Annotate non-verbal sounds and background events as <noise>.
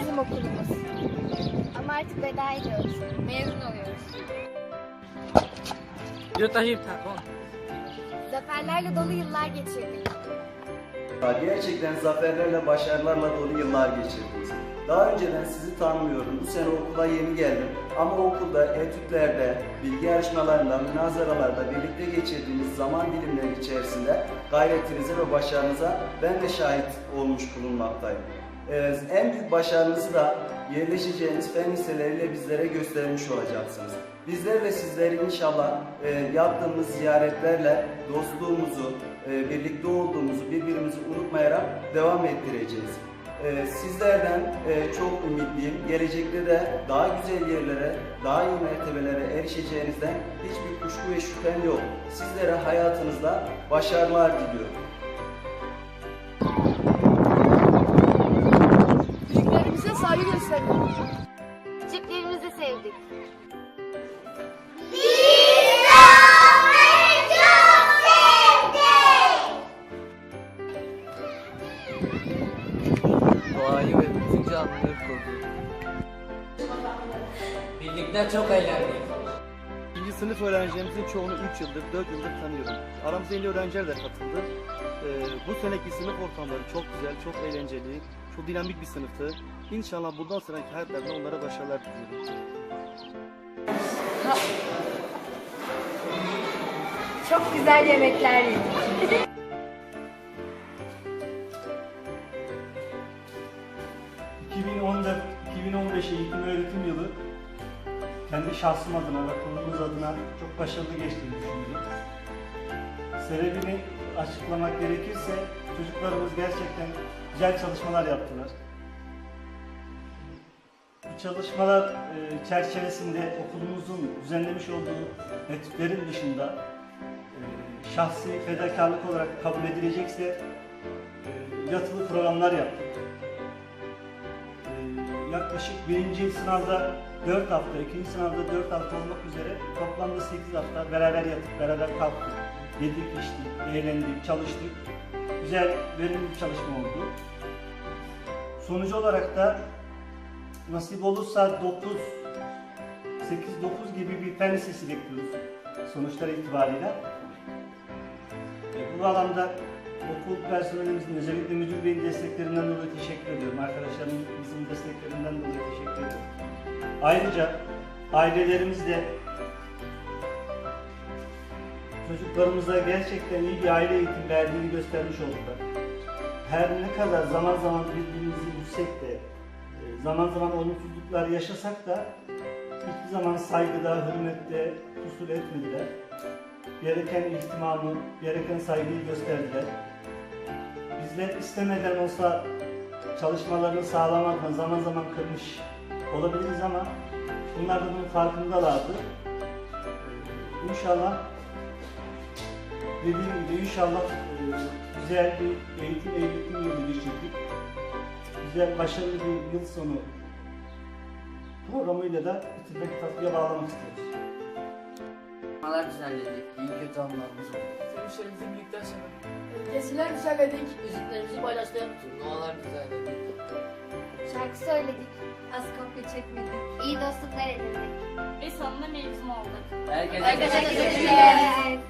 bizim okulumuz. Ama artık veda ediyoruz. Mezun oluyoruz. Yo taşıyıp tamam. Zaferlerle dolu yıllar geçirdik. Gerçekten zaferlerle, başarılarla dolu yıllar geçirdiniz. Daha önceden sizi tanımıyordum. Bu sene okula yeni geldim. Ama okulda, etütlerde, bilgi yarışmalarında, münazaralarda birlikte geçirdiğiniz zaman dilimleri içerisinde gayretinize ve başarınıza ben de şahit olmuş bulunmaktayım. Ee, en büyük başarınızı da yerleşeceğiniz fen liseleriyle bizlere göstermiş olacaksınız. Bizler ve sizleri inşallah e, yaptığımız ziyaretlerle dostluğumuzu, e, birlikte olduğumuzu, birbirimizi unutmayarak devam ettireceğiz. E, sizlerden e, çok ümitliyim. Gelecekte de daha güzel yerlere, daha iyi mertebelere erişeceğinizden hiçbir kuşku ve şüphem yok. Sizlere hayatınızda başarılar diliyorum. Saygı gösterdik. Küçüklerimizi sevdik. Doğayı ve bütün canlıları koruduk. Birlikte çok eğlendik. Sınıf öğrencilerimizin çoğunu 3 yıldır, 4 yıldır tanıyorum. Aramıza yeni öğrenciler de katıldı. Ee, bu seneki sınıf ortamları çok güzel, çok eğlenceli, çok dinamik bir sınıftı. İnşallah bundan sonraki hayatlarında onlara başarılar diliyorum. <laughs> Çok güzel yemekler yedik. ...2014-2015 eğitim öğretim yılı kendi şahsım adına ve kurumumuz adına çok başarılı geçtiğini düşünüyorum. Sebebini açıklamak gerekirse çocuklarımız gerçekten güzel çalışmalar yaptılar. Bu çalışmalar e, çerçevesinde okulumuzun düzenlemiş olduğu etütlerin dışında e, şahsi fedakarlık olarak kabul edilecekse e, yatılı programlar yaptık. Yaklaşık birinci sınavda 4 hafta, ikinci sınavda 4 hafta olmak üzere toplamda 8 hafta beraber yatıp beraber kalktık. Yedik, içtik, eğlendik, çalıştık. Güzel, verimli bir çalışma oldu. Sonucu olarak da nasip olursa 9, 8-9 gibi bir fen lisesi bekliyoruz sonuçlar itibariyle. E, bu alanda okul personelimizin özellikle müdür beyin desteklerinden dolayı teşekkür ediyorum. Arkadaşlarımızın desteklerinden dolayı teşekkür ediyorum. Ayrıca ailelerimiz de çocuklarımıza gerçekten iyi bir aile eğitim verdiğini göstermiş oldular. Her ne kadar zaman zaman birbirimizi yüksek de, e, zaman zaman olumsuzluklar yaşasak da hiçbir zaman saygıda, hürmette kusur etmediler gereken ihtimamı, gereken saygıyı gösterdiler. Bizler istemeden olsa çalışmalarını sağlamakla zaman zaman kırmış olabiliriz ama bunlar da bunun farkındalardı. İnşallah dediğim gibi inşallah e, güzel bir eğitim eğitim yılı geçirdik. Güzel, başarılı bir yıl sonu programıyla da bitirmek tatlıya bağlamak istiyoruz. Malar düzenledik. İyi kötü anılarımız oldu. Sevişlerimizi birlikte yaşadık. Gesiler düzenledik. Müziklerimizi paylaştık. Turnuvalar düzenledik. Şarkı söyledik. Az kopya çekmedik. İyi dostluklar edindik. Ve sonunda mezun olduk. Herkese Herkese teşekkür ederiz.